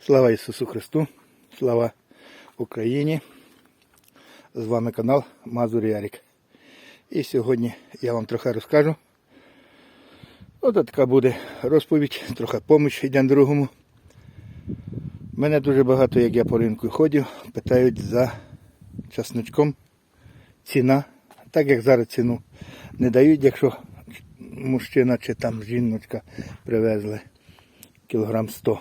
Слава Ісусу Христу, слава Україні. З вами канал Мазур Ярик. І сьогодні я вам трохи розкажу. Ось така буде розповідь, трохи поміч один другому. Мене дуже багато, як я по ринку ходив, питають за часничком ціна. Так як зараз ціну не дають, якщо мужчина чи там жіночка привезли кілограм 100.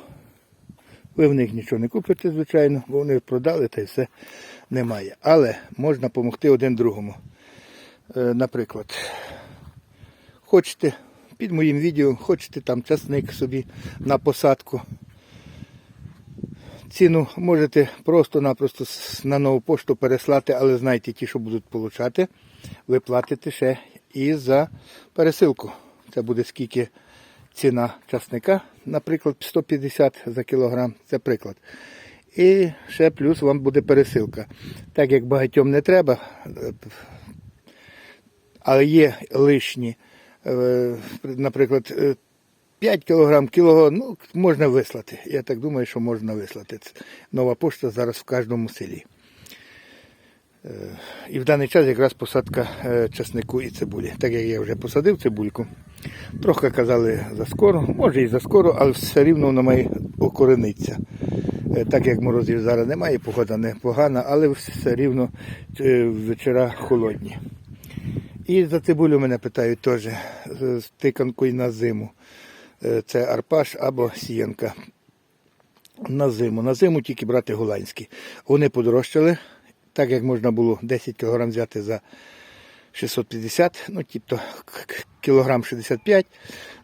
Ви в них нічого не купите, звичайно, бо вони продали та й все немає. Але можна допомогти один другому. Е, Наприклад, хочете під моїм відео, хочете там часник собі на посадку. Ціну можете просто-напросто на нову пошту переслати, але знайте, ті, що будуть получати, ви платите ще і за пересилку. Це буде скільки ціна часника, наприклад, 150 за кілограм, це приклад. І ще плюс вам буде пересилка. Так як багатьом не треба, е, але є лишні, е, наприклад, е, 5 кілограм, кіло, ну, можна вислати. Я так думаю, що можна вислати. Це Нова пошта зараз в кожному селі. Е, І в даний час якраз посадка е, часнику і цибулі. Так як я вже посадив цибульку, трохи казали за скоро, може і за скоро, але все рівно воно має окоренитися. Е, Так як морозів зараз немає, погода не погана, але все рівно е, вечора холодні. І за цибулю мене питають теж е, з тиканкою на зиму. Це арпаш або сіянка. На зиму. На зиму тільки брати голландські. Вони подорожчали, так як можна було 10 кг взяти за 650, ну тобто кілограм 65.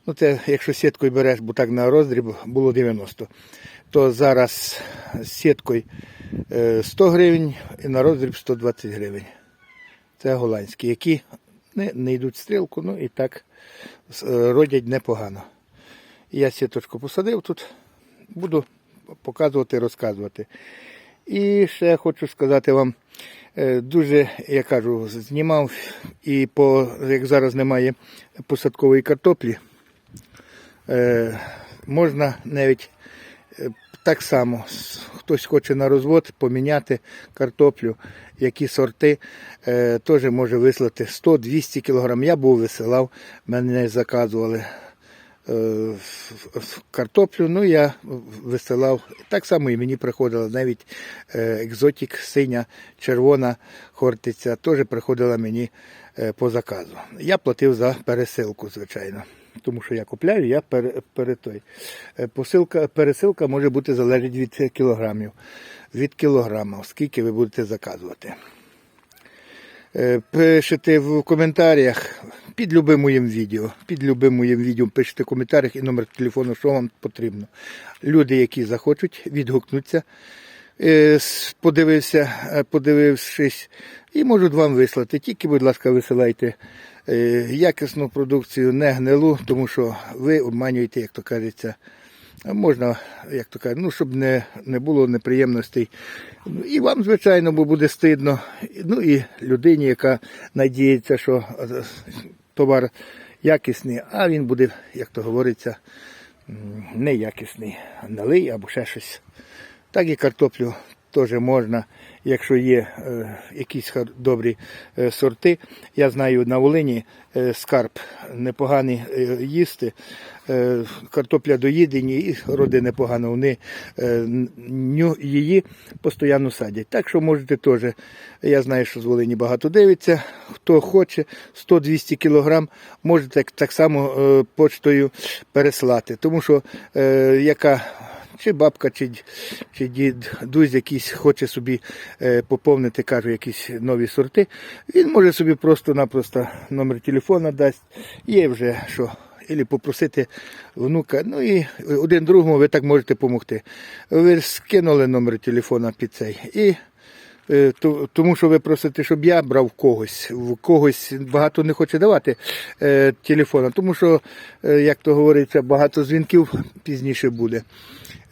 Ну це якщо сіткою береш, бо так на роздріб було 90. То зараз з сіткою е, 100 гривень і на роздріб 120 гривень. Це голландські, які не, не йдуть в стрілку, ну і так е, родять непогано. Я сіточку посадив тут, буду показувати, розказувати. І ще хочу сказати вам, е, дуже, я кажу, знімав і по, як зараз немає посадкової картоплі, е, можна навіть е, так само, хтось хоче на розвод поміняти картоплю, які сорти, е, теж може вислати 100-200 кг. Я був висилав, мене заказували е, картоплю, ну я висилав. Так само і мені приходила навіть е, екзотик, синя, червона хортиця, теж приходила мені е, по заказу. Я платив за пересилку, звичайно. Тому що я купляю, я пере, пере той. Е, Посилка, пересилка може бути залежить від кілограмів. Від кілограма, скільки ви будете заказувати. Е, Пишете в коментарях під любим моїм відео. Під любим моїм відео пишете в коментарях і номер телефону, що вам потрібно. Люди, які захочуть, відгукнуться, е, подивився, е, подивившись, і можуть вам вислати. Тільки, будь ласка, висилайте якісну продукцію, не гнилу, тому що ви обманюєте, як то кажеться. Можна, як то кажуть, ну, щоб не, не було неприємностей. І вам, звичайно, бо буде стидно. Ну і людині, яка надіється, що е, товар якісний, а він буде, як то говориться, неякісний, налий або ще щось. Так і картоплю теж можна, якщо є е, якісь добрі е, сорти. Я знаю на Волині е, скарб непоганий їсти. Картопля доїдені і роди непогано. Вони її постійно садять. Так що можете теж. Я знаю, що з Волині багато дивиться. Хто хоче 100-200 кілограм, можете так, само почтою переслати. Тому що яка чи бабка, чи, чи дід, дузь якийсь хоче собі е, поповнити, кажу, якісь нові сорти, він може собі просто-напросто номер телефона дасть. Є вже що. Ілі попросити внука, ну і один другому ви так можете допомогти. Ви скинули номер телефона під цей. І Е, то- Тому що ви просите, щоб я брав когось. В когось багато не хоче давати е, телефона, тому що, е, як то говориться, багато дзвінків пізніше буде.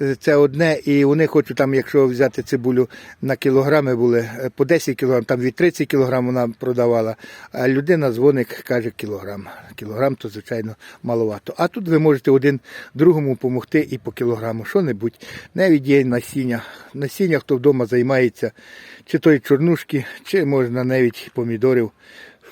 Е, Це одне, і вони хочуть там, якщо взяти цибулю на кілограми були е, по 10 кілограм, там від 30 кілограм вона продавала. А людина дзвоник каже кілограм. Кілограм то звичайно маловато. А тут ви можете один другому допомогти і по кілограму. Що-небудь. Навіть є насіння. Насіння, хто вдома займається, чи то чорнушки, чи можна навіть помідорів.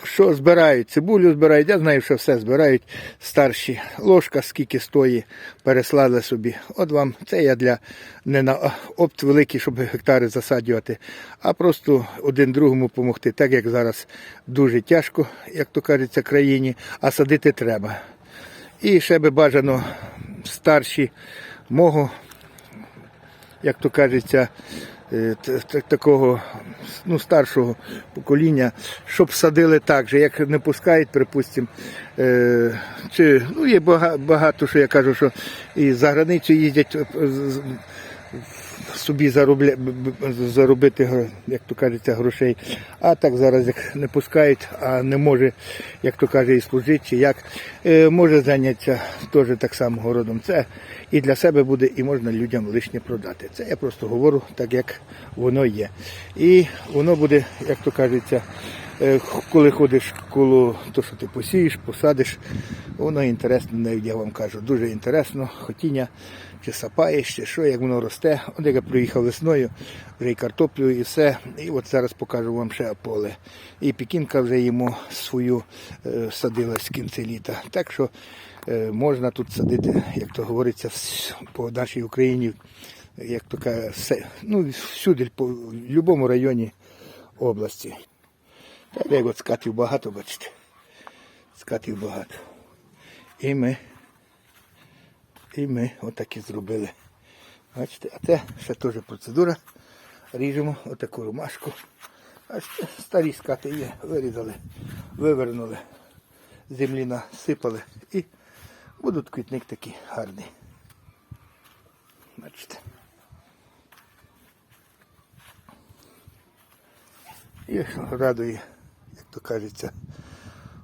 Що збирають? Цибулю збирають, я знаю, що все збирають старші. Ложка скільки стоїть, переслали собі. От вам це я для не на опт великий, щоб гектари засаджувати, а просто один другому допомогти. Так як зараз дуже тяжко, як то кажеться, країні, а садити треба. І ще би бажано старші мого як то кажеться, такого ну, старшого покоління, щоб садили так же, як не пускають, припустимо. Е, чи, ну, є багато, що я кажу, що і за границю їздять е, собі заробля, заробити, як то кажеться, грошей. А так зараз як не пускають, а не може, як то каже, і служити, чи як, е, може зайнятися теж так само городом. Це і для себе буде, і можна людям лишнє продати. Це я просто говорю так, як воно є. І воно буде, як то кажеться, коли ходиш коло то, що ти посієш, посадиш, воно інтересно, навіть я вам кажу, дуже інтересно, хотіння, чи сапаєш, чи що, як воно росте. От я приїхав весною, вже і картоплю, і все. І от зараз покажу вам ще поле. І пікінка вже йому свою е, садилась в кінці літа. Так що е, можна тут садити, як то говориться, по нашій Україні, як то каже, все, ну, всюди, по будь-якому районі області. Як скатів багато, бачите. Скатів багато. І ми, і ми отак і зробили. Бачите, а це ще теж процедура. Ріжемо отаку ромашку. Бачите, старі скати є, вирізали, вивернули, землі насипали і будуть квітник такий гарний. Бачите. І радує, то кажеться,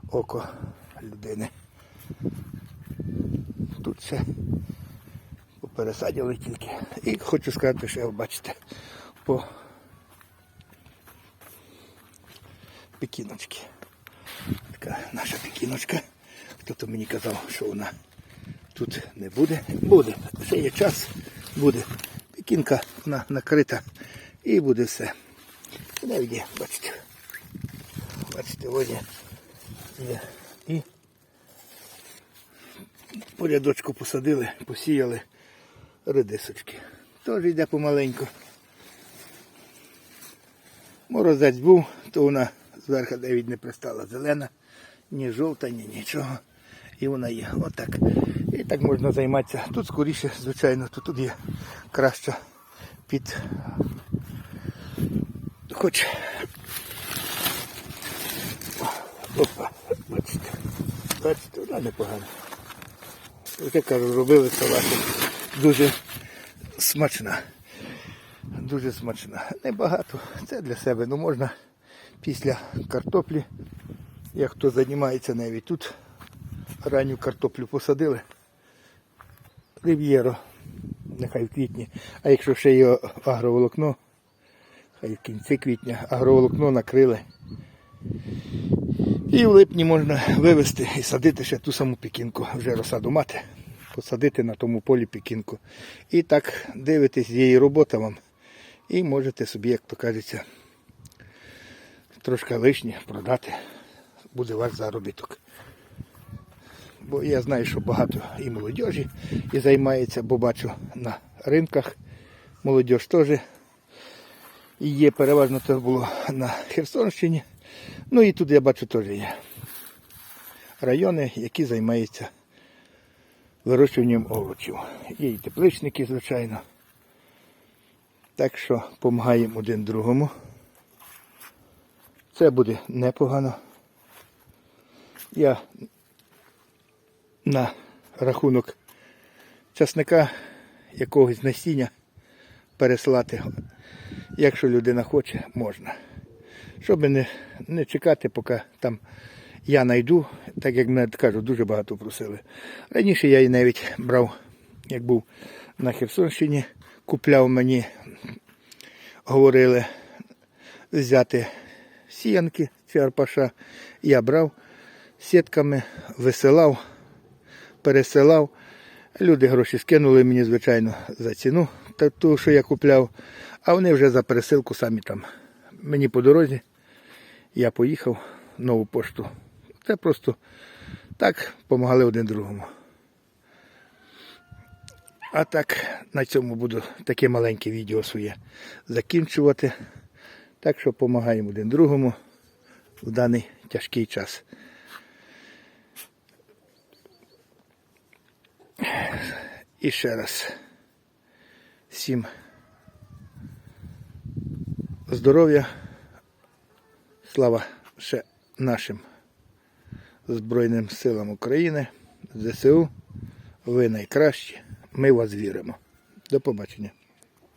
око людини. Тут ще попересадили тільки. І хочу сказати, що бачите, по пекіночки. Така наша пекіночка. Хто-то мені казав, що вона тут не буде. Буде. Ще є час, буде. Пекінка вона накрита і буде все. Навіть є, бачите. Ось є. І по рядочку посадили, посіяли редисочки. Теж йде помаленьку. Морозець був, то вона зверху навіть не пристала зелена, ні жовта, ні нічого. І вона є. Отак. І так можна займатися. Тут скоріше, звичайно, то тут є краще під хоч. Опа, бачите. Бачите, вона непогана. Вже кажу, робили салати. Дуже смачна. Дуже смачна. Небагато. Це для себе. Ну можна після картоплі, як хто займається навіть тут. Ранню картоплю посадили. Рив'єро. Нехай в квітні. А якщо ще є агроволокно, хай в кінці квітня агроволокно накрили. І в липні можна вивезти і садити ще ту саму пікінку, вже розсаду мати, посадити на тому полі пікінку. І так дивитесь, є і робота вам. І можете собі, як то кажеться, трошки лишнє продати. Буде ваш заробіток. Бо я знаю, що багато і молодіжі і займається, бо бачу на ринках молодіж теж і є переважно це було на Херсонщині. Ну і тут я бачу теж є райони, які займаються вирощуванням овочів. Є і тепличники, звичайно. Так що допомагаємо один другому. Це буде непогано. Я на рахунок часника якогось насіння переслати. Якщо людина хоче, можна. Щоб не, не чекати, поки там я знайду, так як мене кажу, дуже багато просили. Раніше я і навіть брав, як був на Херсонщині купляв мені, говорили взяти сіянки ці арпаша. Я брав сітками, висилав, пересилав. Люди гроші скинули мені, звичайно, за ціну ту, що я купляв, а вони вже за пересилку самі там. Мені по дорозі я поїхав нову пошту. Це просто так допомагали один другому. А так, на цьому буду таке маленьке відео своє закінчувати. Так що допомагаємо один другому в даний тяжкий час. І ще раз всім здоров'я, слава ще нашим Збройним силам України, ЗСУ. Ви найкращі. Ми вас віримо. До побачення.